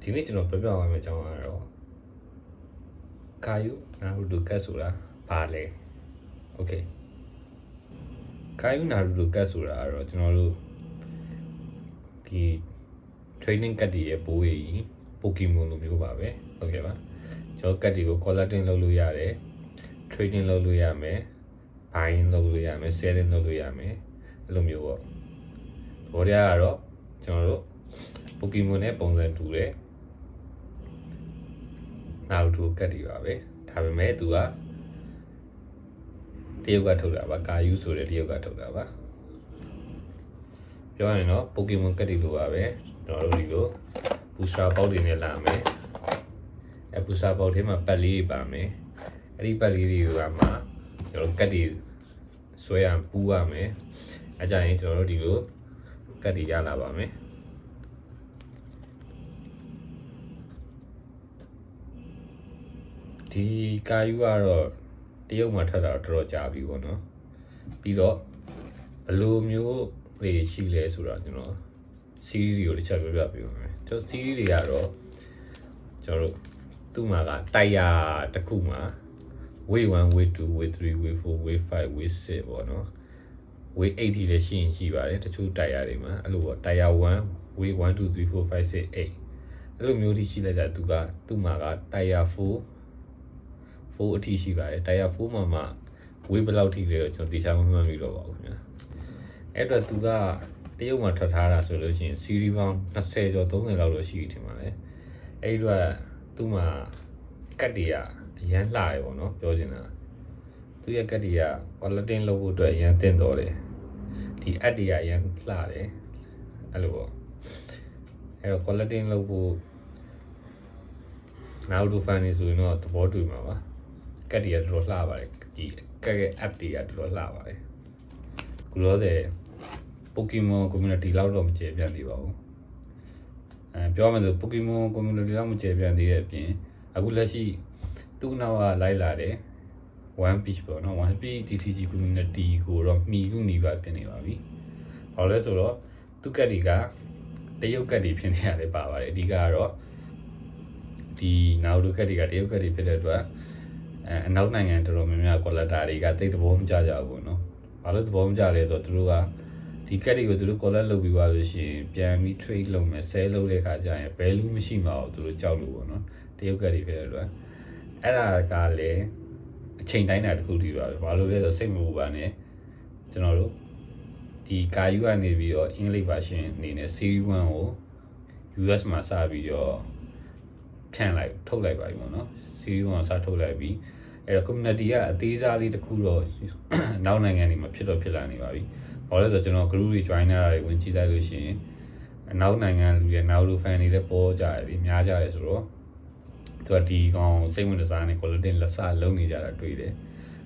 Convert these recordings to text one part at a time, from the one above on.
ဒီနေ့ကျွန်တော်ပြောပြသွားမယ့်အကြောင်းကတော့ကာယုနာရူတိုကတ်ဆိုတာဘာလဲโอเคကာယုနာရူတိုကတ်ဆိုတာကတော့ကျွန်တော်တို့ဒီ training ကတ်တွေရဲ့ဘိုးကြီး Pokemon လိုမျိုးပါပဲဟုတ်ကဲ့ပါကျွန်တော်ကတ်တွေကို collecting လုပ်လို့ရတယ် trading လုပ်လို့ရမယ် buying လုပ်လို့ရမယ် selling လုပ်လို့ရမယ်အဲ့လိုမျိုးပေါ့ဘောရကတော့ကျွန်တော်တို့ Pokemon နဲ့ပုံစံတူတယ် နာရူတိုကတ်တွေပါပဲဒါပေမဲ့သူကတရုတ်ကထုတ်တာပါကာယူဆိုတဲ့တရုတ်ကထုတ်တာပါပြောရရင်တော့ Pokemon ကတ်တွေလိုပါပဲကျွန်တော်တို့ဒီလို booster ပေါက်တွေနဲ့လာမယ်အဲ booster ပေါက်ထဲမှာပတ်လေးတွေပါမယ်အဲ့ဒီပတ်လေးတွေကမှကျွန်တော်ကတ်တွေဆွဲရပူးရမယ်အဲကြရင်ကျွန်တော်တို့ဒီလိုကတ်တွေရလာပါမယ် ဒီကာယူကတော့တရုတ်မှာထွက်တာတော့တော်တော်ကြာပြီပေါ့နော်ပြီးတော့ဘယ်လိုမျိုးတွေရှိလဲဆိုတော့ကျွန်တော် series တွေကိုတစ်ချက်ပြောပြပေးပါမယ်ကျွန်တော် series တွေကတော့ကျွန်တော်တို့သူ့မှာကတိုက်ရတစ်ခုမှာ wave 1 wave 2 wave 3 wave 4 wave 5 wave 6ပေါ့နော် wave 8ထိလည်းရှိရင်ရှိပါတယ်တချို့တိုက်ရတွေမှာအဲ့လိုပေါ့တိုက်ရ1 wave 1 2 3 4 5 6 8အဲ့လိုမျိုးထိရှိလိုက်တာသူကသူ့မှာကတိုက်ရ4 4အထိရှိပါတယ်တိုက်ရ4မှာမှ wave ဘယ်လောက်ထိလဲတော့ကျွန်တော်တရားမမှတ်မိတော့ပါဘူးခင်ဗျာအဲ့တော့သူကတရုတ်မှာထွက်ထားတာဆိုလို့ရှိရင် series ပေါင်း20ကျော်30လောက်တော့ရှိပြီထင်ပါတယ်အဲ့ဒီတော့သူ့မှာကတ်တွေကအရန်လှရပေါ့နော်ပြောချင်တာသူရဲ့ကတ်တွေက quality လုပ်ဖို့အတွက်အရန်တင့်တော်တယ်ဒီ app တွေကအရန်လှတယ်အဲ့လိုပေါ့အဲ့တော့ quality လုပ်ဖို့နောက်ဒူဖန်နေဆိုရင်တော့သဘောတူမှာပါ ကတ်တွေကတော်တော်လှပါတယ်ဒီကတ်ရဲ့ app တွေကတော်တော်လှပါတယ်ခုလောတဲ့ Pokemon community လောက်တော့မကျေပြန့်သေးပါဘူးအဲပြောရမယ်ဆို Pokemon community လောက်မကျေပြန့်သေးတဲ့အပြင်အခုလက်ရှိသူ့နောက်ကလိုက်လာတယ် One Piece ပေါ့နော် One Piece TCG community ကိုတော့မှီလို့နေပါဖြစ်နေပါပြီ။ဘာလို့လဲဆိုတော့သူကတ်တွေကတရုတ်ကတ်တွေဖြစ်နေရတယ်ပါပါတယ်အဓိကကတော့ဒီနောက်လူကတ်တွေကတရုတ်ကတ်တွေဖြစ်တဲ့အတွက် အဲအနောက်နိုင်ငံတော်တော်များများကွာလာတာတွေကတိတ်သဘောမကျကြဘူးပေါ့နော်။ဘာလို့သဘောမကျလဲဆိုတော့သူတို့ကဒီကတ်တွေကိုသူတို့ collect လုပ်ပြီးသွားလို့ရှိရင်ပြန်ပြီး trade လုပ်မယ် sell လုပ်တဲ့ခါကျရင် value မရှိမှာတော့သူတို့ကြောက်လို့ပေါ့နော်။တရုတ်ကတ်တွေဖြစ်တဲ့အတွက်အဲ့ဒါကလည်းအချိန်တိုင်းတာတစ်ခုတည်းပါပဲဘာလို့လဲဆိုစိတ်မပူပါနဲ့ကျွန်တော်တို့ဒီကာယူကနေပြီးတော့အင်္ဂလိပ် version အနေနဲ့ series 1ကို US မှာစပြီးတော့ ဖြန့်လိုက်ထုတ်လိုက်ပါပြီပေါ့နော် series 1ကိုစထုတ်လိုက်ပြီးအဲ့တော့ community ကအသေးစားလေးတစ်ခုတော့နောက်နိုင်ငံတွေမှာဖြစ်တော့ဖြစ်လာနေပါပြီဘာလို့လဲဆိုတော့ကျွန်တော် group တွေ join လာတာတွေဝင်ကြည့်လိုက်လို့ရှိရင်အနောက်နိုင်ငံလူတွေနောက်လူ fan တွေလည်းပေါ်ကြတယ်ပြီးများကြတယ်ဆိုတော့သူကဒီကောင်စိတ်ဝင်စားနေ quality လက်စလုံးနေကြတာတွေ့တယ်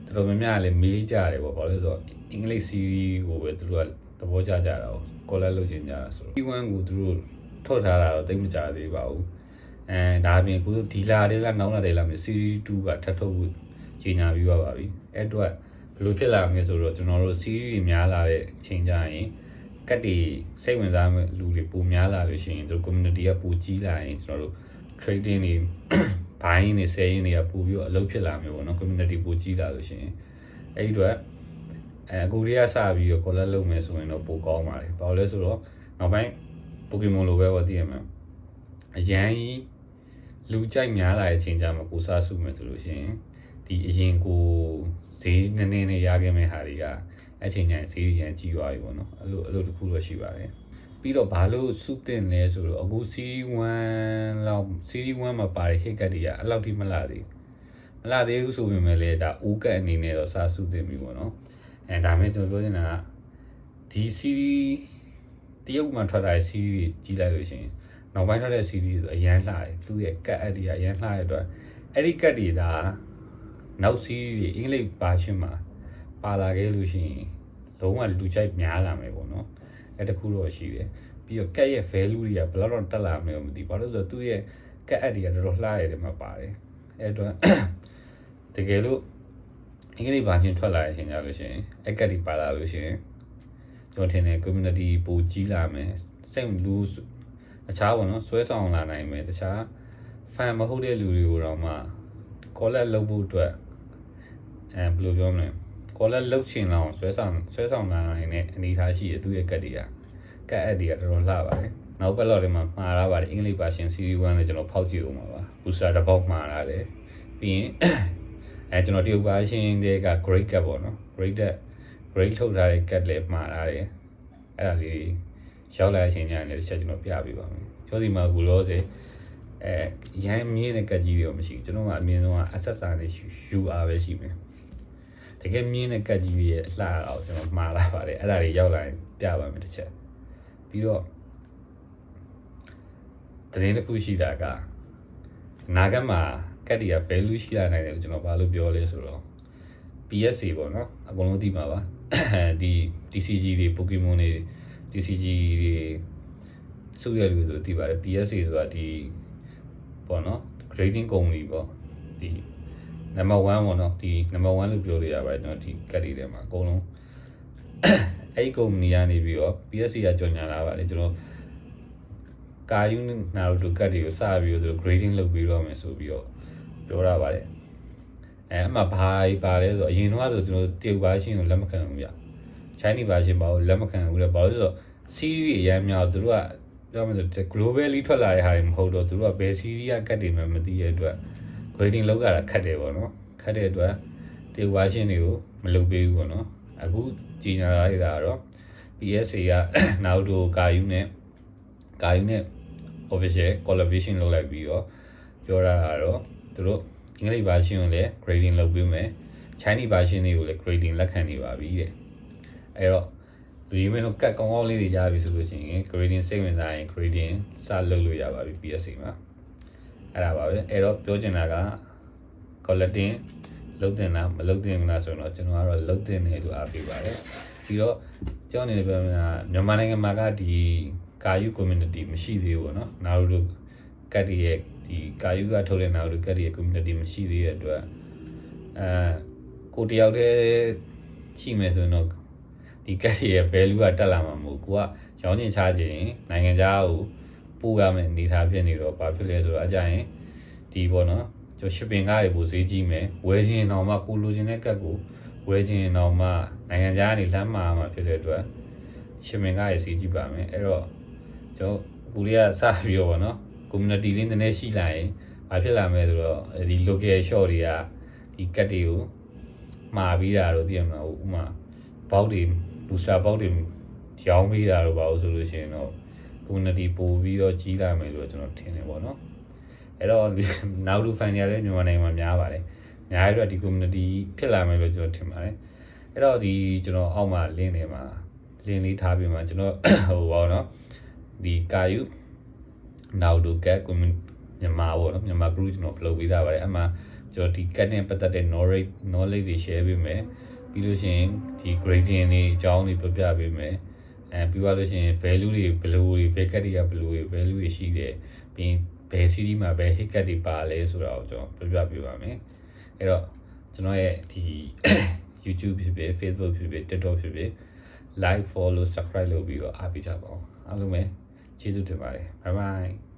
တော်တော်များများလည်းမေးကြတယ်ပေါ့ဘာလို့လဲဆိုတော့အင်္ဂလိပ် series ကိုပဲသူတို့ကသဘောကျကြတာကို collect လုပ်ချင်ကြတာဆိုတော့ P1 ကိုသူတို့ထုတ်ထားတာတော့တိတ်မကြသေးပါဘူး အဲဒါအပြင်ခုဒီလာတွေကနောက်လာတယ်လားမြေ series 2ကထပ်ထုတ်ဖို့ကြီးညာပြီးပါပါပြီအဲ့တော့ဘယ်လိုဖြစ်လာမလဲဆိုတော့ကျွန်တော်တို့ series တွေများလာတဲ့အချိန်ကြရင်ကတ်တွေစိတ်ဝင်စားမဲ့လူတွေပိုများလာလို့ရှိရင်တို့ community ကပိုကြီးလာရင်ကျွန်တော်တို့ trading တွေ buying တွေ selling တွေကပိုပြီးတော့အလုပ်ဖြစ်လာမျိုးပေါ့နော် community ပိုကြီးလာလို့ရှိရင်အဲ့ဒီတော့အဲအခုတည်းကစပြီးတော့ collect လုပ်မယ်ဆိုရင်တော့ပိုကောင်းပါလေဘာလို့လဲဆိုတော့နောက်ပိုင်း Pokemon လိုပဲပေါ့သိရမှာအရန်ကြီး လူကြိုက်များလာတဲ့အချိန်ကျမှကိုစားစုမယ်ဆိုလို့ရှိရင်ဒီအရင်ကိုဈေးနည်းနည်းနဲ့ရခဲ့မဲ့ဟာတွေကအချိန်ကျရင်ဈေးရန်ကြီးသွားပြီပေါ့နော်အဲ့လိုအဲ့လိုတစ်ခုတော့ရှိပါတယ်ပြီးတော့ဘာလို့စုတင်လဲဆိုတော့အခု series 1လောက် series 1မှာပါတဲ့ hit ကတ်တွေကအဲ့လောက်ထိမလာသေးဘူးမလာသေးဘူးဆိုပေမဲ့လည်းဒါအိုးကတ်အနေနဲ့တော့စာစုတင်ပြီပေါ့နော်အဲဒါမဲ့ကျွန်တော်ပြောချင်တာကဒီ series တရုတ်မှာထွက်လာတဲ့ series ကြီးလိုက်လို့ရှိရင် နောက်ပိုင်းထွက်တဲ့ series ဆိုအရန်လှတယ်သူ့ရဲ့ကတ်အက်တွေအရန်လှတဲ့အတွက်အဲ့ဒီကတ်တွေဒါနောက် series တွေအင်္ဂလိပ် version မှာပါလာခဲ့လို့ရှိရင်လုံးဝလူကြိုက်များလာမယ်ပေါ့နော်အဲ့တခုတော့ရှိတယ်ပြီးတော့ကတ်ရဲ့ value တွေကဘယ်လောက်တော့တက်လာမလဲမသိဘူးဘာလို့လဲဆိုတော့သူ့ရဲ့ကတ်အက်တွေကတော်တော်လှရတယ်မှာပါတယ်အဲ့အတွက်တကယ်လို့အင်္ဂလိပ် version ထွက်လာတဲ့အချိန်ကြလို့ရှိရင်အဲ့ကတ်တွေပါလာလို့ရှိရင်ကျွန်တော်ထင်တယ် community ပိုကြီးလာမယ်စိတ်လူ တခြားပေါ့နော်ဆွဲဆောင်လာနိုင်မယ်တခြား fan မဟုတ်တဲ့လူတွေကိုတော့မှ collab လုပ်ဖို့အတွက်အဲဘယ်လိုပြောမလဲ collab လုပ်ချင်လောက်ဆွဲဆောင်ဆွဲဆောင်လာနိုင်တဲ့အနေအထားရှိတယ်သူရဲ့ကတ်တွေကကတ်အက်တွေကတော်တော်လှပါတယ်နောက်ပတ်လောက်တွေမှာမှားရပါတယ်အင်္ဂလိပ်ပါရှင် series 1နဲ့ကျွန်တော်ဖောက်ကြည့်ဦးမှာပါ booster တစ်ပေါက်မှားရတယ်ပြီးရင်အဲကျွန်တော်တရုတ်ပါရှင်တွေက great cut ပေါ့နော် great cut great ထုတ်ထားတဲ့ cut လည်းမှားရတယ်အဲ့ဒါလေး ရောက်လာတဲ့အချိန်ကျရင်လည်းတစ်ချက်ကျွန်တော်ပြပေးပါမယ်ကျောစီမှာကူလို့စေအဲရမ်းမြင့်တဲ့ကတ်ကြီးတွေတော့မရှိဘူးကျွန်တော်ကအမြင်ဆုံးက accessor နဲ့ UR ပဲရှိမယ်တကယ်မြင့်တဲ့ကတ်ကြီးတွေရဲ့အလှတော့ကျွန်တော်မှားလာပါတယ်အဲ့ဒါတွေရောက်လာရင်ပြပါမယ်တစ်ချက်ပြီးတော့တရင်တစ်ခုရှိတာကနာဂတ်မှာကတ်တွေက value ရှိလာနိုင်တယ်လို့ကျွန်တော်ဘာလို့ပြောလဲဆိုတော့ PSC ပေါ့နော်အကုန်လုံးသိမှာပါဒီ TCG တွေ Pokemon တွေ TCG တွေစုရလူဆိုသိပါတယ် PSC ဆိုတာဒီပေါ့နော် grading company ပေါ့ဒီ number 1ပေါ့နော်ဒီ number 1လို့ပြောလို့ရပါတယ်ကျွန်တော်ဒီကတ်တွေထဲမှာအကုန်လုံးအဲ့ဒီ company ကနေပြီးတော့ PSC ကကြော်ညာလာပါတယ်ကျွန်တော်ကာယူနာရူတိုကတ်တွေကိုစပြီးတော့ grading လုပ်ပြီးတော့မယ်ဆိုပြီးတော့ပြောရပါတယ်အဲအမှဘာပါလဲဆိုတော့အရင်တော့ဆိုကျွန်တော်တရုတ်ဘာရှင်းကိုလက်မခံဘူးဗျ Chinese version ဘာလို့လက်မခံဘူးလဲဘာလို့လဲဆိုတော့ series တွေအများများသူတို့ကပြောမှဆို globally ထွက်လာတဲ့ဟာတွေမဟုတ်တော့သူတို့ကဘယ် series ကကတ်တွေမှမသိတဲ့အတွက် grading လောက်ရတာခက်တယ်ပေါ့နော်ခက်တဲ့အတွက်တရုတ် version တွေကိုမလုပ်ပေးဘူးပေါ့နော်အခုကြီးညာလာတာကတော့ PSA က Naruto ကာယူနဲ့ကာယူနဲ့ official collaboration လုပ်လိုက်ပြီးတော့ပြောတာကတော့သူတို့အင်္ဂလိပ် version ကိုလည်း grading လုပ်ပေးမယ် Chinese version တွေကိုလည်း grading လက်ခံနေပါပြီတဲ့အဲ့တော့ လူကြီးမင်းတို့ကတ်ကောင်းကောင်းလေးတွေရပြီဆိုလို့ရှိရင် grading စိတ်ဝင်စားရင် grading စလုပ်လို့ရပါပြီ PSA မှာအဲ့ဒါပါပဲအဲ့တော့ပြောချင်တာက collecting လုံးတင်လားမလုံးတင်ဘူးလားဆိုတော့ကျွန်တော်ကတော့လုံးတင်တယ်လို့အားပေးပါတယ်ပြီးတော့ကျောင်းနေပြောမှာမြန်မာနိုင်ငံမှာကဒီကာယူ community မရှိသေးဘူးပေါ့နော်နာရူတိုကတ်ဒီရဲ့ဒီကာယူကထုတ်တဲ့နာရူတိုကတ်ဒီရဲ့ community မရှိသေးတဲ့အတွက်အဲကိုတယောက်တည်းရှိမယ်ဆိုရင်တော့ ဒီကတ်ဒီရဲ့ value ကတက်လာမှာမဟုတ်ကိုကရောင်းချင်ချခြင်းနိုင်ငံခြားကိုပို့ရမယ်အနေထားဖြစ်နေတော့ဘာဖြစ်လဲဆိုတော့အကြရင်ဒီပေါ့နော်ကျွန်တော် shipping ကားတွေပိုဈေးကြီးမယ်ဝယ်ခြင်းတော့မှကိုလိုချင်တဲ့ကတ်ကိုဝယ်ခြင်းတော့မှနိုင်ငံခြားကနေလမ်းမှာမှာဖြစ်တဲ့အတွက် shipping ကားတွေဈေးကြီးပါမယ်အဲ့တော့ကျွန်တော်ကိုရီးယားစပြီးတော့ဗောနော် community လေးနည်းနည်းရှိလာရင်ဘာဖြစ်လာမလဲဆိုတော့ဒီ local shop တွေကဒီကတ်တွေကိုမှာပြီးတာတော့သိရမလားဥမာဘောက်တွေ booster ဘောက်တွေရောင်းပြီးတာတော့ဘာလို့ဆိုလို့ရှိရင်တော့ community ပို့ပြီးတော့ကြီးလာမယ်လို့ကျွန်တော်ထင်တယ်ဗောနော်အဲ့တော့နောက်လူ fan တွေလည်းမြန်မာနိုင်ငံမှာများပါတယ်များရတော့ဒီ community ဖြစ်လာမယ်လို့ကျွန်တော်ထင်ပါတယ်အဲ့တော့ဒီကျွန်တော်အောက်မှာ link တွေမှာ link လေးထားပြီးမှကျွန်တော်ဟိုဘောနော်ဒီကာယူနောက်ဒိုကက်ကွန်မြန်မာပေါ့နော်မြန်မာ group ကျွန်တော် upload ပေးထားပါတယ်အမှကျွန်တော်ဒီ cat နဲ့ပတ်သက်တဲ့ knowledge knowledge တွေ share ပေးမယ် ပြီးလို့ရှိရင်ဒီ grading တွေအကြောင်းတွေပြပြပေးမယ်အဲပြီးသွားလို့ရှိရင် value တွေဘယ်လိုတွေဘယ် cat တွေကဘယ်လိုတွေ value တွေရှိတယ်ပြီးရင်ဘယ် series မှာဘယ် hit cat တွေပါလဲဆိုတာကိုကျွန်တော်ပြပြပေးပါမယ်အဲ့တော့ကျွန်တော်ရဲ့ဒီ YouTube ဖြစ်ဖြစ် Facebook ဖြစ်ဖြစ် TikTok ဖြစ်ဖြစ် like follow subscribe လုပ်ပြီးတော့အားပေးကြပါအောင်အားလုံးပဲကျေးဇူးတင်ပါတယ် bye bye